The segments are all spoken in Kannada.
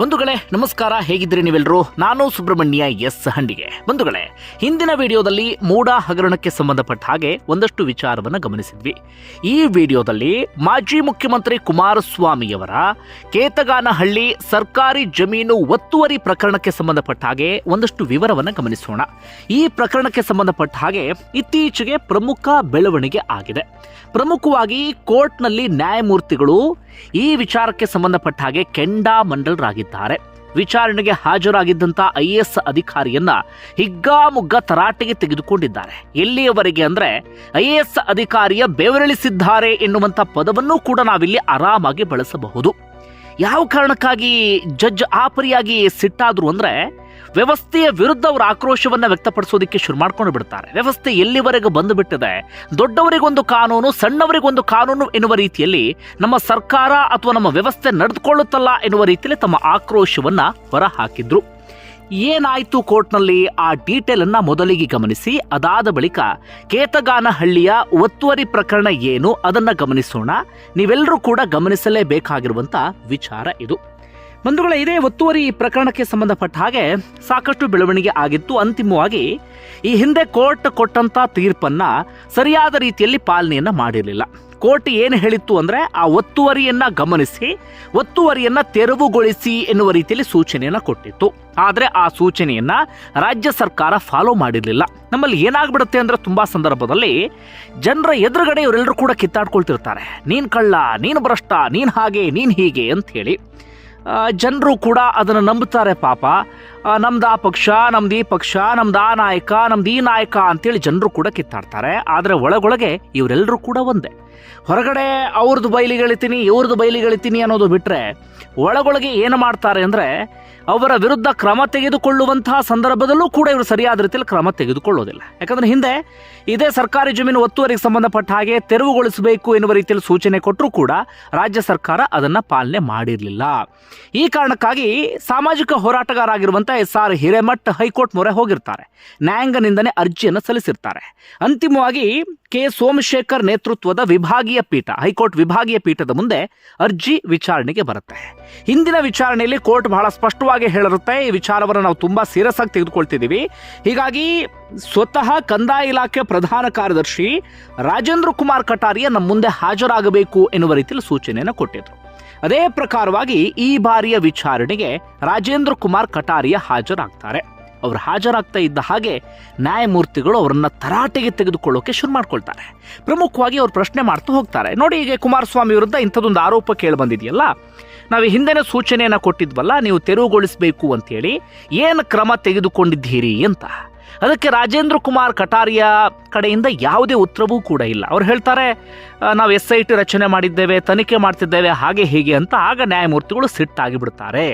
ಬಂಧುಗಳೇ, ನಮಸ್ಕಾರ. ಹೇಗಿದ್ದೀರಿ ನೀವೆಲ್ಲರೂ ನಾನು ಸುಬ್ರಹ್ಮಣ್ಯ ಎಸ್ ಹಂಡಿಗೆ. ಬಂಧುಗಳೇ, ಹಿಂದಿನ ವಿಡಿಯೋದಲ್ಲಿ ಮೂಡ ಹಗರಣಕ್ಕೆ ಸಂಬಂಧಪಟ್ಟ ಹಾಗೆ ಒಂದಷ್ಟು ವಿಚಾರವನ್ನು ಗಮನಿಸಿದ್ವಿ. ಈ ವಿಡಿಯೋದಲ್ಲಿ ಮಾಜಿ ಮುಖ್ಯಮಂತ್ರಿ ಕುಮಾರಸ್ವಾಮಿಯವರ ಕೇತಗಾನಹಳ್ಳಿ ಸರ್ಕಾರಿ ಜಮೀನು ಒತ್ತುವರಿ ಪ್ರಕರಣಕ್ಕೆ ಸಂಬಂಧಪಟ್ಟ ಹಾಗೆ ಒಂದಷ್ಟು ವಿವರವನ್ನು ಗಮನಿಸೋಣ. ಈ ಪ್ರಕರಣಕ್ಕೆ ಸಂಬಂಧಪಟ್ಟ ಹಾಗೆ ಇತ್ತೀಚೆಗೆ ಪ್ರಮುಖ ಬೆಳವಣಿಗೆ ಆಗಿದೆ. ಪ್ರಮುಖವಾಗಿ ಕೋರ್ಟ್ನಲ್ಲಿ ನ್ಯಾಯಮೂರ್ತಿಗಳು ಈ ವಿಚಾರಕ್ಕೆ ಸಂಬಂಧಪಟ್ಟ ಹಾಗೆ ಕೆಂಡಾಮಂಡಲರಾಗಿದ್ದಾರೆ. ವಿಚಾರಣೆಗೆ ಹಾಜರಾಗಿದ್ದಂಥ ಐ ಎಸ್ ಅಧಿಕಾರಿಯನ್ನ ಹಿಗ್ಗಾಮುಗ್ಗ ತರಾಟೆಗೆ ತೆಗೆದುಕೊಂಡಿದ್ದಾರೆ. ಎಲ್ಲಿಯವರೆಗೆ ಅಂದ್ರೆ ಐ ಎಸ್ ಅಧಿಕಾರಿಯ ಬೆವರಳಿಸಿದ್ದಾರೆ ಎನ್ನುವಂಥ ಪದವನ್ನು ಕೂಡ ನಾವಿಲ್ಲಿ ಆರಾಮಾಗಿ ಬಳಸಬಹುದು. ಯಾವ ಕಾರಣಕ್ಕಾಗಿ ಜಡ್ಜ್ ಆಪರಿಯಾಗಿ ಸಿಟ್ಟಾದ್ರು ಅಂದ್ರೆ ವ್ಯವಸ್ಥೆಯ ವಿರುದ್ಧ ಅವರ ಆಕ್ರೋಶವನ್ನ ವ್ಯಕ್ತಪಡಿಸೋದಕ್ಕೆ ಶುರು ಮಾಡ್ಕೊಂಡು ಬಿಡ್ತಾರೆ. ವ್ಯವಸ್ಥೆ ಎಲ್ಲಿವರೆಗೂ ಬಂದು ಬಿಟ್ಟಿದೆ? ದೊಡ್ಡವರಿಗೊಂದು ಕಾನೂನು, ಸಣ್ಣವರಿಗೊಂದು ಕಾನೂನು ಎನ್ನುವ ರೀತಿಯಲ್ಲಿ ನಮ್ಮ ಸರ್ಕಾರ ಅಥವಾ ನಮ್ಮ ವ್ಯವಸ್ಥೆ ನಡೆದುಕೊಳ್ಳುತ್ತಲ್ಲ ಎನ್ನುವ ರೀತಿಯಲ್ಲಿ ತಮ್ಮ ಆಕ್ರೋಶವನ್ನ ಹೊರಹಾಕಿದ್ರು. ಏನಾಯ್ತು ಕೋರ್ಟ್ನಲ್ಲಿ? ಆ ಡೀಟೇಲ್ ಅನ್ನ ಮೊದಲಿಗೆ ಗಮನಿಸಿ, ಅದಾದ ಬಳಿಕ ಕೇತಗಾನಹಳ್ಳಿಯ ಒತ್ತುವರಿ ಪ್ರಕರಣ ಏನು? ಅದನ್ನ ಗಮನಿಸೋಣ. ನೀವೆಲ್ಲರೂ ಕೂಡ ಗಮನಿಸಲೇಬೇಕಾಗಿರುವಂತ ವಿಚಾರ ಇದು. ಬಂಧುಗಳ, ಇದೇ ಒತ್ತುವರಿ ಪ್ರಕರಣಕ್ಕೆ ಸಂಬಂಧಪಟ್ಟ ಹಾಗೆ ಸಾಕಷ್ಟು ಬೆಳವಣಿಗೆ ಆಗಿತ್ತು. ಅಂತಿಮವಾಗಿ ಈ ಹಿಂದೆ ಕೋರ್ಟ್ ಕೊಟ್ಟಂತ ತೀರ್ಪನ್ನ ಸರಿಯಾದ ರೀತಿಯಲ್ಲಿ ಪಾಲನೆಯನ್ನ ಮಾಡಿರಲಿಲ್ಲ. ಕೋರ್ಟ್ ಏನು ಹೇಳಿತ್ತು ಅಂದ್ರೆ, ಆ ಒತ್ತುವರಿಯನ್ನ ಗಮನಿಸಿ, ಒತ್ತುವರಿಯನ್ನ ತೆರವುಗೊಳಿಸಿ ಎನ್ನುವ ರೀತಿಯಲ್ಲಿ ಸೂಚನೆಯನ್ನ ಕೊಟ್ಟಿತ್ತು. ಆದರೆ ಆ ಸೂಚನೆಯನ್ನ ರಾಜ್ಯ ಸರ್ಕಾರ ಫಾಲೋ ಮಾಡಿರಲಿಲ್ಲ. ನಮ್ಮಲ್ಲಿ ಏನಾಗ್ಬಿಡುತ್ತೆ ಅಂದ್ರೆ ತುಂಬಾ ಸಂದರ್ಭದಲ್ಲಿ ಜನರ ಎದುರುಗಡೆ ಇವರೆಲ್ಲರೂ ಕೂಡ ಕಿತ್ತಾಡ್ಕೊಳ್ತಿರ್ತಾರೆ. ನೀನ್ ಕಳ್ಳ, ನೀನು ಭ್ರಷ್ಟ, ನೀನ್ ಹಾಗೆ, ನೀನ್ ಹೀಗೆ ಅಂತ ಹೇಳಿ ಜನರು ಕೂಡ ಅದನ್ನು ನಂಬುತ್ತಾರೆ ಪಾಪ. ನಮ್ದು ಆ ಪಕ್ಷ, ನಮ್ದು ಈ ಪಕ್ಷ, ನಮ್ದು ಆ ನಾಯಕ, ನಮ್ದು ಈ ನಾಯಕ ಅಂತೇಳಿ ಜನರು ಕೂಡ ಕಿತ್ತಾಡ್ತಾರೆ. ಆದರೆ ಒಳಗೊಳಗೆ ಇವರೆಲ್ಲರೂ ಕೂಡ ಒಂದೇ. ಹೊರಗಡೆ ಅವ್ರದ್ದು ಬೈಲಿಗಳಿತೀನಿ ಇವ್ರದ್ದು ಬೈಲಿಗಳಿತೀನಿ ಅನ್ನೋದು ಬಿಟ್ಟರೆ ಒಳಗೊಳಗೆ ಏನು ಮಾಡ್ತಾರೆ ಅಂದರೆ ಅವರ ವಿರುದ್ಧ ಕ್ರಮ ತೆಗೆದುಕೊಳ್ಳುವಂತಹ ಸಂದರ್ಭದಲ್ಲೂ ಕೂಡ ಇವರು ಸರಿಯಾದ ರೀತಿಯಲ್ಲಿ ಕ್ರಮ ತೆಗೆದುಕೊಳ್ಳೋದಿಲ್ಲ. ಯಾಕಂದ್ರೆ ಹಿಂದೆ ಇದೇ ಸರ್ಕಾರಿ ಜಮೀನು ಒತ್ತುವರಿಗೆ ಸಂಬಂಧಪಟ್ಟ ಹಾಗೆ ತೆರವುಗೊಳಿಸಬೇಕು ಎನ್ನುವ ರೀತಿಯಲ್ಲಿ ಸೂಚನೆ ಕೊಟ್ಟರೂ ಕೂಡ ರಾಜ್ಯ ಸರ್ಕಾರ ಅದನ್ನು ಪಾಲನೆ ಮಾಡಿರಲಿಲ್ಲ. ಈ ಕಾರಣಕ್ಕಾಗಿ ಸಾಮಾಜಿಕ ಹೋರಾಟಗಾರ ಆಗಿರುವಂಥ ಎಸ್ ಆರ್ ಹಿರೇಮಠ್ ಹೈಕೋರ್ಟ್ ಮೊರೆ ಹೋಗಿರ್ತಾರೆ. ನ್ಯಾಯಾಂಗನಿಂದನೇ ಅರ್ಜಿಯನ್ನು ಸಲ್ಲಿಸಿರ್ತಾರೆ. ಅಂತಿಮವಾಗಿ ಕೆ. ಸೋಮಶೇಖರ್ ನೇತೃತ್ವದ ವಿಭಾಗೀಯ ಪೀಠ, ಹೈಕೋರ್ಟ್ ವಿಭಾಗೀಯ ಪೀಠದ ಮುಂದೆ ಅರ್ಜಿ ವಿಚಾರಣೆಗೆ ಬರುತ್ತೆ. ಹಿಂದಿನ ವಿಚಾರಣೆಯಲ್ಲಿ ಕೋರ್ಟ್ ಬಹಳ ಸ್ಪಷ್ಟವಾಗಿ ಹೇಳಿರುತ್ತೆ, ಈ ವಿಚಾರವನ್ನು ನಾವು ತುಂಬಾ ಸೀರಿಯಸ್ ಆಗಿ ತೆಗೆದುಕೊಳ್ತಿದ್ದೀವಿ. ಹೀಗಾಗಿ ಸ್ವತಃ ಕಂದಾಯ ಇಲಾಖೆ ಪ್ರಧಾನ ಕಾರ್ಯದರ್ಶಿ ರಾಜೇಂದ್ರ ಕುಮಾರ್ ಕಟಾರಿಯ ನಮ್ಮ ಮುಂದೆ ಹಾಜರಾಗಬೇಕು ಎನ್ನುವ ರೀತಿಯಲ್ಲಿ ಸೂಚನೆಯನ್ನು ಕೊಟ್ಟಿದ್ರು. ಅದೇ ಪ್ರಕಾರವಾಗಿ ಈ ಬಾರಿಯ ವಿಚಾರಣೆಗೆ ರಾಜೇಂದ್ರ ಕುಮಾರ್ ಕಟಾರಿಯ ಹಾಜರಾಗ್ತಾರೆ. ಅವರು ಹಾಜರಾಗ್ತಾ ಇದ್ದ ಹಾಗೆ ನ್ಯಾಯಮೂರ್ತಿಗಳು ಅವರನ್ನ ತರಾಟೆಗೆ ತೆಗೆದುಕೊಳ್ಳೋಕೆ ಶುರು ಮಾಡ್ಕೊಳ್ತಾರೆ. ಪ್ರಮುಖವಾಗಿ ಅವರು ಪ್ರಶ್ನೆ ಮಾಡ್ತಾ ಹೋಗ್ತಾರೆ. ನೋಡಿ ಈಗ ಕುಮಾರಸ್ವಾಮಿ ವಿರುದ್ಧ ಇಂಥದ್ದೊಂದು ಆರೋಪ ಕೇಳಿ ಬಂದಿದೆಯಲ್ಲ ನಾವು ಹಿಂದೆನೇ ಸೂಚನೆಯನ್ನು ಕೊಟ್ಟಿದ್ವಲ್ಲ, ನೀವು ತೆರವುಗೊಳಿಸಬೇಕು ಅಂತೇಳಿ ಏನು ಕ್ರಮ ತೆಗೆದುಕೊಂಡಿದ್ದೀರಿ ಅಂತ? ಅದಕ್ಕೆ ರಾಜೇಂದ್ರ ಕುಮಾರ್ ಕಟಾರಿಯಾ ಕಡೆಯಿಂದ ಯಾವುದೇ ಉತ್ತರವೂ ಕೂಡ ಇಲ್ಲ. ಅವ್ರು ಹೇಳ್ತಾರೆ ನಾವು ಎಸ್ ಐ ಟಿ ರಚನೆ ಮಾಡಿದ್ದೇವೆ, ತನಿಖೆ ಮಾಡ್ತಿದ್ದೇವೆ, ಹಾಗೆ ಹೀಗೆ ಅಂತ ಆಗ ನ್ಯಾಯಮೂರ್ತಿಗಳು ಸಿಟ್ಟಾಗಿ ಬಿಡ್ತಾರೆ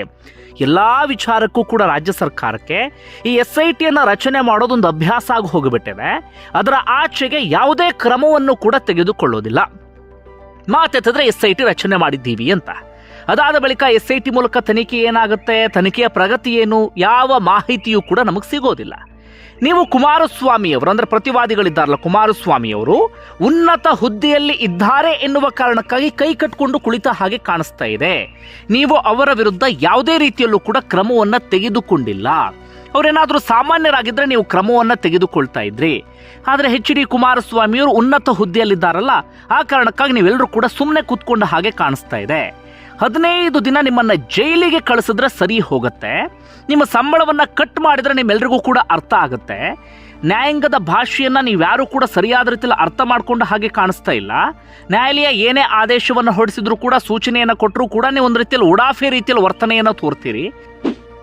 ಎಲ್ಲ ವಿಚಾರಕ್ಕೂ ಕೂಡ ರಾಜ್ಯ ಸರ್ಕಾರಕ್ಕೆ ಈ ಎಸ್ ಐ ಟಿಯನ್ನು ರಚನೆ ಮಾಡೋದೊಂದು ಅಭ್ಯಾಸ ಆಗಿ ಹೋಗಿಬಿಟ್ಟಿದೆ. ಅದರ ಆಚೆಗೆ ಯಾವುದೇ ಕ್ರಮವನ್ನು ಕೂಡ ತೆಗೆದುಕೊಳ್ಳೋದಿಲ್ಲ. ಮಾತೆತ್ತಿದ್ರೆ ಎಸ್ ಐ ಟಿ ರಚನೆ ಮಾಡಿದ್ದೀವಿ ಅಂತ. ಅದಾದ ಬಳಿಕ ಎಸ್ ಐ ಟಿ ಮೂಲಕ ತನಿಖೆ ಏನಾಗುತ್ತೆ, ತನಿಖೆಯ ಪ್ರಗತಿ ಏನು, ಯಾವ ಮಾಹಿತಿಯೂ ಕೂಡ ನಮಗೆ ಸಿಗೋದಿಲ್ಲ. ನೀವು ಕುಮಾರಸ್ವಾಮಿಯವರು, ಅಂದರೆ ಪ್ರತಿವಾದಿಗಳಿದ್ದಾರಲ್ಲ ಕುಮಾರಸ್ವಾಮಿಯವರು, ಉನ್ನತ ಹುದ್ದೆಯಲ್ಲಿ ಇದ್ದಾರೆ ಎನ್ನುವ ಕಾರಣಕ್ಕಾಗಿ ಕೈ ಕಟ್ಟಿಕೊಂಡು ಕುಳಿತ ಹಾಗೆ ಕಾಣಿಸ್ತಾ ಇದೆ. ನೀವು ಅವರ ವಿರುದ್ಧ ಯಾವುದೇ ರೀತಿಯಲ್ಲೂ ಕೂಡ ಕ್ರಮವನ್ನು ತೆಗೆದುಕೊಂಡಿಲ್ಲ. ಅವರೇನಾದರೂ ಸಾಮಾನ್ಯರಾಗಿದ್ದರೆ ನೀವು ಕ್ರಮವನ್ನು ತೆಗೆದುಕೊಳ್ತಾ ಇದ್ರಿ. ಆದರೆ ಎಚ್ ಡಿ ಕುಮಾರಸ್ವಾಮಿಯವರು ಉನ್ನತ ಹುದ್ದೆಯಲ್ಲಿದ್ದಾರಲ್ಲ, ಆ ಕಾರಣಕ್ಕಾಗಿ ನೀವೆಲ್ಲರೂ ಕೂಡ ಸುಮ್ಮನೆ ಕೂತ್ಕೊಂಡ ಹಾಗೆ ಕಾಣಿಸ್ತಾ ಇದೆ. ಹದಿನೈದು ದಿನ ನಿಮ್ಮನ್ನ ಜೈಲಿಗೆ ಕಳಿಸಿದ್ರೆ ಸರಿ ಹೋಗುತ್ತೆ. ನಿಮ್ಮ ಸಂಬಳವನ್ನ ಕಟ್ ಮಾಡಿದ್ರೆ ನಿಮ್ಮೆಲ್ರಿಗೂ ಕೂಡ ಅರ್ಥ ಆಗುತ್ತೆ. ನ್ಯಾಯಾಂಗದ ಭಾಷೆಯನ್ನ ಯಾರು ಕೂಡ ಸರಿಯಾದ ರೀತಿಯಲ್ಲಿ ಅರ್ಥ ಮಾಡ್ಕೊಂಡ ಹಾಗೆ ಕಾಣಿಸ್ತಾ ಇಲ್ಲ. ನ್ಯಾಯಾಲಯ ಏನೇ ಆದೇಶವನ್ನು ಹೊರಡಿಸಿದ್ರು ಕೂಡ ಸೂಚನೆಯನ್ನು ಕೊಟ್ಟರು ಕೂಡ ನೀವು ಒಂದು ರೀತಿಯಲ್ಲಿ ಉಡಾಫೆ ರೀತಿಯಲ್ಲಿ ವರ್ತನೆಯನ್ನು ತೋರ್ತೀರಿ.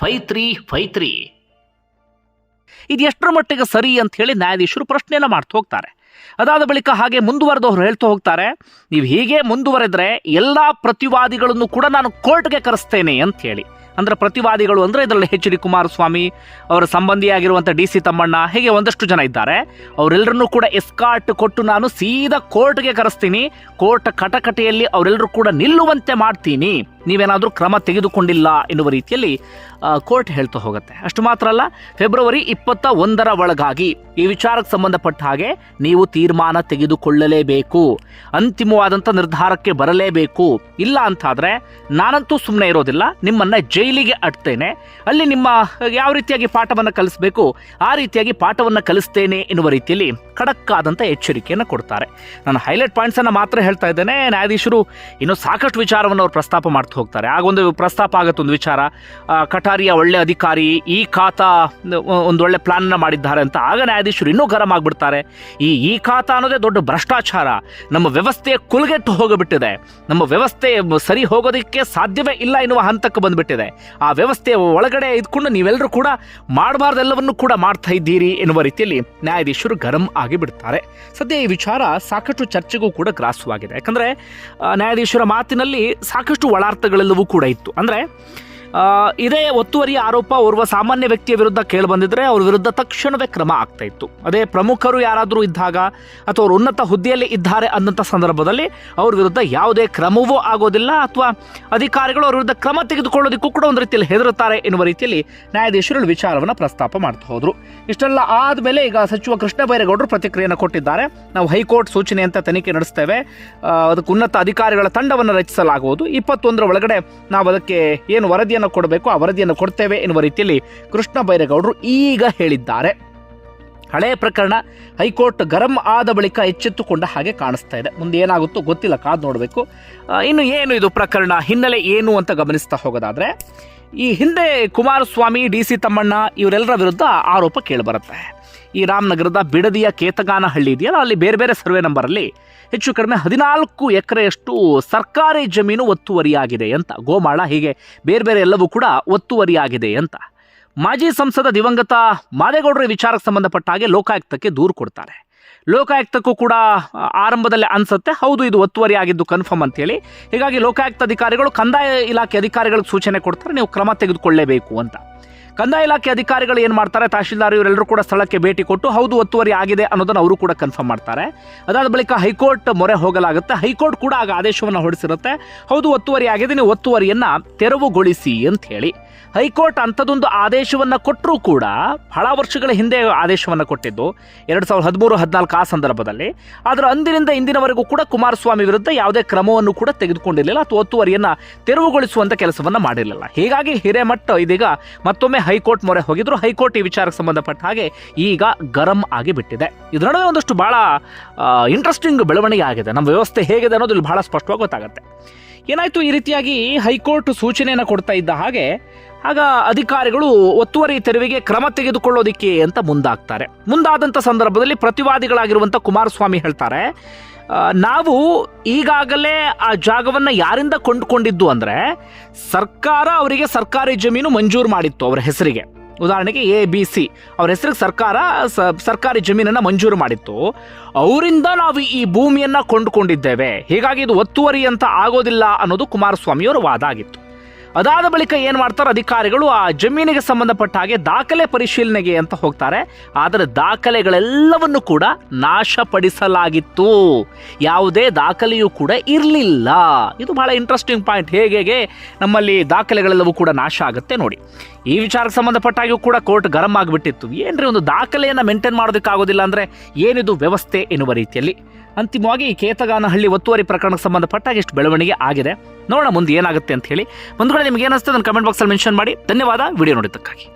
five three, five three. ಇದು ಎಷ್ಟರ ಮಟ್ಟಿಗೆ ಸರಿ ಅಂತ ಹೇಳಿ ನ್ಯಾಯಾಧೀಶರು ಪ್ರಶ್ನೆಯನ್ನು ಮಾಡ್ತಾ ಹೋಗ್ತಾರೆ. ಅದಾದ ಬಳಿಕ ಹಾಗೆ ಮುಂದುವರೆದು ಅವರು ಹೇಳ್ತಾ ಹೋಗ್ತಾರೆ, ನೀವು ಹೀಗೆ ಮುಂದುವರೆದ್ರೆ ಎಲ್ಲ ಪ್ರತಿವಾದಿಗಳನ್ನು ಕೂಡ ನಾನು ಕೋರ್ಟ್ಗೆ ಕರೆಸ್ತೇನೆ ಅಂತ ಹೇಳಿ. ಅಂದ್ರೆ ಪ್ರತಿವಾದಿಗಳು ಅಂದರೆ ಇದರಲ್ಲಿ ಎಚ್ ಡಿ ಕುಮಾರಸ್ವಾಮಿ, ಅವರ ಸಂಬಂಧಿಯಾಗಿರುವಂಥ ಡಿ ಸಿ ತಮ್ಮಣ್ಣ, ಹೀಗೆ ಒಂದಷ್ಟು ಜನ ಇದ್ದಾರೆ. ಅವರೆಲ್ಲರನ್ನೂ ಕೂಡ ಎಸ್ಕಾರ್ಟ್ ಕೊಟ್ಟು ನಾನು ಸೀದಾ ಕೋರ್ಟ್ಗೆ ಕರೆಸ್ತೀನಿ. ಕೋರ್ಟ್ ಕಟಕಟೆಯಲ್ಲಿ ಅವರೆಲ್ಲರೂ ಕೂಡ ನಿಲ್ಲುವಂತೆ ಮಾಡ್ತೀನಿ. ನೀವೇನಾದರೂ ಕ್ರಮ ತೆಗೆದುಕೊಂಡಿಲ್ಲ ಎನ್ನುವ ರೀತಿಯಲ್ಲಿ ಕೋರ್ಟ್ ಹೇಳ್ತಾ ಹೋಗುತ್ತೆ. ಅಷ್ಟು ಮಾತ್ರ ಅಲ್ಲ, ಫೆಬ್ರವರಿ ಇಪ್ಪತ್ತ ಒಂದರ ಒಳಗಾಗಿ ಈ ವಿಚಾರಕ್ಕೆ ಸಂಬಂಧಪಟ್ಟ ಹಾಗೆ ನೀವು ತೀರ್ಮಾನ ತೆಗೆದುಕೊಳ್ಳಲೇಬೇಕು. ಅಂತಿಮವಾದಂಥ ನಿರ್ಧಾರಕ್ಕೆ ಬರಲೇಬೇಕು. ಇಲ್ಲ ಅಂತಾದರೆ, ನಾನಂತೂ ಸುಮ್ಮನೆ ಇರೋದಿಲ್ಲ, ನಿಮ್ಮನ್ನು ಜೈಲಿಗೆ ಅಟ್ತೇನೆ. ಅಲ್ಲಿ ನಿಮ್ಮ, ಯಾವ ರೀತಿಯಾಗಿ ಪಾಠವನ್ನು ಕಲಿಸಬೇಕು, ಆ ರೀತಿಯಾಗಿ ಪಾಠವನ್ನು ಕಲಿಸ್ತೇನೆ ಎನ್ನುವ ರೀತಿಯಲ್ಲಿ ಖಡಕ್ ಆದಂಥ ಎಚ್ಚರಿಕೆಯನ್ನು ಕೊಡ್ತಾರೆ. ನಾನು ಹೈಲೈಟ್ ಪಾಯಿಂಟ್ಸನ್ನು ಮಾತ್ರ ಹೇಳ್ತಾ ಇದ್ದೇನೆ. ನ್ಯಾಯಾಧೀಶರು ಇನ್ನೂ ಸಾಕಷ್ಟು ವಿಚಾರವನ್ನು ಅವರು ಪ್ರಸ್ತಾಪ ಮಾಡ್ತಾ ಹೋಗ್ತಾರೆ. ಆಗೊಂದು ಪ್ರಸ್ತಾಪ ಆಗುತ್ತೊಂದು ವಿಚಾರ. ಕಟಾರಿಯ ಒಳ್ಳೆ ಅಧಿಕಾರಿ ಈ ಖಾತಾ ಒಂದು ಒಳ್ಳೆ ಪ್ಲಾನ್ನ ಮಾಡಿದ್ದಾರೆ ಅಂತ ಆಗ ನ್ಯಾಯಾಧೀಶರು ಇನ್ನೂ ಗರಂ ಆಗಿಬಿಡ್ತಾರೆ. ಈ ಈ ಖಾತಾ ಅನ್ನೋದೇ ದೊಡ್ಡ ಭ್ರಷ್ಟಾಚಾರ. ನಮ್ಮ ವ್ಯವಸ್ಥೆ ಕುಲ್ಗೆಟ್ಟು ಹೋಗಿಬಿಟ್ಟಿದೆ. ನಮ್ಮ ವ್ಯವಸ್ಥೆ ಸರಿ ಹೋಗೋದಕ್ಕೆ ಸಾಧ್ಯವೇ ಇಲ್ಲ ಎನ್ನುವ ಹಂತಕ್ಕೆ ಬಂದುಬಿಟ್ಟಿದೆ. ಆ ವ್ಯವಸ್ಥೆಯ ಒಳಗಡೆ ಇದ್ಕೊಂಡು ನೀವೆಲ್ಲರೂ ಕೂಡ ಮಾಡಬಾರ್ದೆಲ್ಲವನ್ನು ಕೂಡ ಮಾಡ್ತಾ ಇದ್ದೀರಿ ಎನ್ನುವ ರೀತಿಯಲ್ಲಿ ನ್ಯಾಯಾಧೀಶರು ಗರಂ ಆಗಿ ಬಿಡ್ತಾರೆ ಸದ್ಯ ಈ ವಿಚಾರ ಸಾಕಷ್ಟು ಚರ್ಚೆಗೂ ಕೂಡ ಗ್ರಾಸವಾಗಿದೆ. ಯಾಕಂದರೆ ನ್ಯಾಯಾಧೀಶರ ಮಾತಿನಲ್ಲಿ ಸಾಕಷ್ಟು ಒಳಾರ್ಥಗಳೆಲ್ಲವೂ ಕೂಡ ಇತ್ತು. ಅಂದ್ರೆ ಇದೇ ಒತ್ತುವರಿ ಆರೋಪ, ಓರ್ವ ಸಾಮಾನ್ಯ ವ್ಯಕ್ತಿಯ ವಿರುದ್ಧ ಕೇಳಿಬಂದಿದ್ರೆ ಅವ್ರ ವಿರುದ್ಧ ತಕ್ಷಣವೇ ಕ್ರಮ ಆಗ್ತಾ ಇತ್ತು. ಅದೇ ಪ್ರಮುಖರು ಯಾರಾದರೂ ಇದ್ದಾಗ ಅಥವಾ ಅವರು ಉನ್ನತ ಹುದ್ದೆಯಲ್ಲಿ ಇದ್ದಾರೆ ಅನ್ನಂಥ ಸಂದರ್ಭದಲ್ಲಿ ಅವ್ರ ವಿರುದ್ಧ ಯಾವುದೇ ಕ್ರಮವೂ ಆಗೋದಿಲ್ಲ ಅಥವಾ ಅಧಿಕಾರಿಗಳು ಅವ್ರ ವಿರುದ್ಧ ಕ್ರಮ ತೆಗೆದುಕೊಳ್ಳೋದಕ್ಕೂ ಕೂಡ ಒಂದು ರೀತಿಯಲ್ಲಿ ಹೆದರುತ್ತಾರೆ ಎನ್ನುವ ರೀತಿಯಲ್ಲಿ ನ್ಯಾಯಾಧೀಶರು ವಿಚಾರವನ್ನು ಪ್ರಸ್ತಾಪ ಮಾಡ್ತಾ ಹೋದರು. ಇಷ್ಟೆಲ್ಲ ಆದಮೇಲೆ ಈಗ ಸಚಿವ ಕೃಷ್ಣ ಬೈರೇಗೌಡರು ಪ್ರತಿಕ್ರಿಯೆಯನ್ನು ಕೊಟ್ಟಿದ್ದಾರೆ. ನಾವು ಹೈಕೋರ್ಟ್ ಸೂಚನೆಯಂತೆ ತನಿಖೆ ನಡೆಸ್ತೇವೆ. ಅದಕ್ಕೆ ಉನ್ನತ ಅಧಿಕಾರಿಗಳ ತಂಡವನ್ನು ರಚಿಸಲಾಗುವುದು. ಇಪ್ಪತ್ತೊಂದರ ಒಳಗಡೆ ನಾವು ಅದಕ್ಕೆ ಏನು ವರದಿಯನ್ನು ಕೊಡಬೇಕು ಆ ವರದಿಯನ್ನು ಕೊಡ್ತೇವೆ ಎನ್ನುವ ರೀತಿಯಲ್ಲಿ ಕೃಷ್ಣ ಬೈರೇಗೌಡರು ಈಗ ಹೇಳಿದ್ದಾರೆ. ಹಳೆ ಪ್ರಕರಣ ಹೈಕೋರ್ಟ್ ಗರಂ ಆದ ಬಳಿಕ ಎಚ್ಚೆತ್ತುಕೊಂಡ ಹಾಗೆ ಕಾಣಿಸ್ತಾ ಇದೆ. ಮುಂದೆ ಏನಾಗುತ್ತೋ ಗೊತ್ತಿಲ್ಲ, ಕಾದು ನೋಡಬೇಕು. ಇನ್ನು ಏನು ಇದು ಪ್ರಕರಣ? ಹಿನ್ನೆಲೆ ಏನು ಅಂತ ಗಮನಿಸ್ತಾ ಹೋಗೋದಾದರೆ, ಈ ಹಿಂದೆ ಕುಮಾರಸ್ವಾಮಿ, ಡಿ ಸಿ ತಮ್ಮಣ್ಣ ಇವರೆಲ್ಲರ ವಿರುದ್ಧ ಆರೋಪ ಕೇಳಿಬರುತ್ತೆ. ಈ ರಾಮನಗರದ ಬಿಡದಿಯ ಕೇತಗಾನ ಹಳ್ಳಿ ಇದೆಯಲ್ಲ, ಅಲ್ಲಿ ಬೇರೆ ಬೇರೆ ಸರ್ವೆ ನಂಬರಲ್ಲಿ ಹೆಚ್ಚು ಕಡಿಮೆ ಹದಿನಾಲ್ಕು ಎಕರೆಯಷ್ಟು ಸರ್ಕಾರಿ ಜಮೀನು ಒತ್ತುವರಿಯಾಗಿದೆ ಅಂತ, ಗೋಮಾಳ ಹೀಗೆ ಬೇರೆ ಬೇರೆ ಎಲ್ಲವೂ ಕೂಡ ಒತ್ತುವರಿಯಾಗಿದೆ ಅಂತ. ಮಾಜಿ ಸಂಸದ ದಿವಂಗತ ಮಾದೇಗೌಡರ ವಿಚಾರಕ್ಕೆ ಸಂಬಂಧಪಟ್ಟ ಹಾಗೆ ಲೋಕಾಯುಕ್ತಕ್ಕೆ ದೂರು ಕೊಡ್ತಾರೆ. ಲೋಕಾಯುಕ್ತಕ್ಕೂ ಕೂಡ ಆರಂಭದಲ್ಲಿ ಅನ್ಸುತ್ತೆ. ಹೌದು, ಇದು ಒತ್ತುವರಿ ಆಗಿದ್ದು ಕನ್ಫರ್ಮ್ ಅಂತೇಳಿ. ಹೀಗಾಗಿ ಲೋಕಾಯುಕ್ತ ಅಧಿಕಾರಿಗಳು ಕಂದಾಯ ಇಲಾಖೆ ಅಧಿಕಾರಿಗಳಿಗೆ ಸೂಚನೆ ಕೊಡ್ತಾರೆ. ನೀವು ಕ್ರಮ ತೆಗೆದುಕೊಳ್ಳೇಬೇಕು ಅಂತ. ಕಂದಾಯ ಇಲಾಖೆ ಅಧಿಕಾರಿಗಳು ಏನು ಮಾಡ್ತಾರೆ? ತಹಶೀಲ್ದಾರ್ ಇವರೆಲ್ಲರೂ ಕೂಡ ಸ್ಥಳಕ್ಕೆ ಭೇಟಿ ಕೊಟ್ಟು, ಹೌದು, ಒತ್ತುವರಿ ಆಗಿದೆ ಅನ್ನೋದನ್ನು ಅವರು ಕೂಡ ಕನ್ಫರ್ಮ್ ಮಾಡ್ತಾರೆ. ಅದಾದ ಬಳಿಕ ಹೈಕೋರ್ಟ್ ಮೊರೆ ಹೋಗಲಾಗುತ್ತೆ. ಹೈಕೋರ್ಟ್ ಕೂಡ ಆಗ ಆದೇಶವನ್ನು ಹೊರಡಿಸಿರುತ್ತೆ. ಹೌದು, ಒತ್ತುವರಿ ಆಗಿದೆ. ನೀವು ಒತ್ತುವರಿಯನ್ನು ತೆರವುಗೊಳಿಸಿ ಅಂತ ಹೇಳಿ ಹೈಕೋರ್ಟ್ ಅಂಥದ್ದೊಂದು ಆದೇಶವನ್ನು ಕೊಟ್ಟರೂ ಕೂಡ ಬಹಳ ವರ್ಷಗಳ ಹಿಂದೆ ಆದೇಶವನ್ನು ಕೊಟ್ಟಿದ್ದು. ಎರಡು ಸಾವಿರದ ಹದಿಮೂರು, ಹದಿನಾಲ್ಕು ಆ ಸಂದರ್ಭದಲ್ಲಿ. ಆದರೆ ಅಂದಿನಿಂದ ಇಂದಿನವರೆಗೂ ಕೂಡ ಕುಮಾರಸ್ವಾಮಿ ವಿರುದ್ಧ ಯಾವುದೇ ಕ್ರಮವನ್ನು ಕೂಡ ತೆಗೆದುಕೊಂಡಿರಲಿಲ್ಲ ಅಥವಾ ಒತ್ತುವರಿಯನ್ನು ತೆರವುಗೊಳಿಸುವಂಥ ಕೆಲಸವನ್ನು ಮಾಡಿರಲಿಲ್ಲ. ಹೀಗಾಗಿ ಹಿರೇಮಠ ಇದೀಗ ಮತ್ತೊಮ್ಮೆ ಹೈಕೋರ್ಟ್ ಮೊರೆ ಹೋಗಿದ್ರು. ಹೈಕೋರ್ಟ್ ಈ ವಿಚಾರಕ್ಕೆ ಸಂಬಂಧಪಟ್ಟ ಹಾಗೆ ಈಗ ಗರಂ ಆಗಿ ಬಿಟ್ಟಿದೆ. ಇದರ ನಡುವೆ ಒಂದಷ್ಟು ಭಾಳ ಇಂಟ್ರೆಸ್ಟಿಂಗ್ ಬೆಳವಣಿಗೆ ಆಗಿದೆ. ನಮ್ಮ ವ್ಯವಸ್ಥೆ ಹೇಗಿದೆ ಅನ್ನೋದು ಇಲ್ಲಿ ಬಹಳ ಸ್ಪಷ್ಟವಾಗಿ ಗೊತ್ತಾಗುತ್ತೆ. ಏನಾಯ್ತು ಈ ರೀತಿಯಾಗಿ ಹೈಕೋರ್ಟ್ ಸೂಚನೆಯನ್ನು ಕೊಡ್ತಾ ಇದ್ದ ಹಾಗೆ, ಆಗ ಅಧಿಕಾರಿಗಳು ಒತ್ತುವರಿ ತೆರವಿಗೆ ಕ್ರಮ ತೆಗೆದುಕೊಳ್ಳೋದಿಕ್ಕೆ ಅಂತ ಮುಂದಾಗ್ತಾರೆ. ಮುಂದಾದಂಥ ಸಂದರ್ಭದಲ್ಲಿ ಪ್ರತಿವಾದಿಗಳಾಗಿರುವಂಥ ಕುಮಾರಸ್ವಾಮಿ ಹೇಳ್ತಾರೆ ನಾವು ಈಗಾಗಲೇ ಆ ಜಾಗವನ್ನು ಯಾರಿಂದ ಕೊಂಡುಕೊಂಡಿದ್ದು ಅಂದರೆ ಸರ್ಕಾರ ಅವರಿಗೆ ಸರ್ಕಾರಿ ಜಮೀನು ಮಂಜೂರು ಮಾಡಿತ್ತು ಅವರ ಹೆಸರಿಗೆ. ಉದಾಹರಣೆಗೆ ಎ ಬಿ ಸಿ ಅವ್ರ ಹೆಸರಿಗೆ ಸರ್ಕಾರ ಸರ್ಕಾರಿ ಜಮೀನನ್ನು ಮಂಜೂರು ಮಾಡಿತ್ತು. ಅವರಿಂದ ನಾವು ಈ ಭೂಮಿಯನ್ನು ಕೊಂಡುಕೊಂಡಿದ್ದೇವೆ. ಹೀಗಾಗಿ ಇದು ಒತ್ತುವರಿ ಅಂತ ಆಗೋದಿಲ್ಲ ಅನ್ನೋದು ಕುಮಾರಸ್ವಾಮಿಯವರ ವಾದ ಆಗಿತ್ತು ಅದಾದ ಬಳಿಕ ಏನು ಮಾಡ್ತಾರೆ? ಅಧಿಕಾರಿಗಳು ಆ ಜಮೀನಿಗೆ ಸಂಬಂಧಪಟ್ಟ ಹಾಗೆ ದಾಖಲೆ ಪರಿಶೀಲನೆಗೆ ಅಂತ ಹೋಗ್ತಾರೆ. ಆದರೆ ದಾಖಲೆಗಳೆಲ್ಲವನ್ನು ಕೂಡ ನಾಶಪಡಿಸಲಾಗಿತ್ತು. ಯಾವುದೇ ದಾಖಲೆಯೂ ಕೂಡ ಇರಲಿಲ್ಲ. ಇದು ಬಹಳ ಇಂಟ್ರೆಸ್ಟಿಂಗ್ ಪಾಯಿಂಟ್ ಹೇಗೆ ನಮ್ಮಲ್ಲಿ ದಾಖಲೆಗಳೆಲ್ಲವೂ ಕೂಡ ನಾಶ ಆಗುತ್ತೆ ನೋಡಿ. ಈ ವಿಚಾರಕ್ಕೆ ಸಂಬಂಧಪಟ್ಟಾಗಿಯೂ ಕೂಡ ಕೋರ್ಟ್ ಗರಂ ಆಗಿಬಿಟ್ಟಿತ್ತು. ಏನ್ರಿ ಒಂದು ದಾಖಲೆಯನ್ನು ಮೇಂಟೈನ್ ಮಾಡೋದಕ್ಕಾಗೋದಿಲ್ಲ ಅಂದರೆ ಏನಿದು ವ್ಯವಸ್ಥೆ ಎನ್ನುವ ರೀತಿಯಲ್ಲಿ. ಅಂತಿಮವಾಗಿ ಕೇತಗಾನಹಳ್ಳಿ ಒತ್ತುವರಿ ಪ್ರಕರಣಕ್ಕೆ ಸಂಬಂಧಪಟ್ಟಾಗ ಎಷ್ಟು ಬೆಳವಣಿಗೆ ಆಗಿದೆ. ನೋಡೋಣ ಮುಂದೆ ಏನಾಗುತ್ತೆ ಅಂತ ಹೇಳಿ. ಒಂದು ಕಡೆ ನಿಮ್ಗೆ ಏನಿಸ್ತದೆ ನನ್ನ ಕಮೆಂಟ್ ಬಾಕ್ಸಲ್ಲಿ ಮೆನ್ಷನ್ ಮಾಡಿ. ಧನ್ಯವಾದ. ವಿಡಿಯೋ ನೋಡಿದ್ದಕ್ಕಾಗಿ.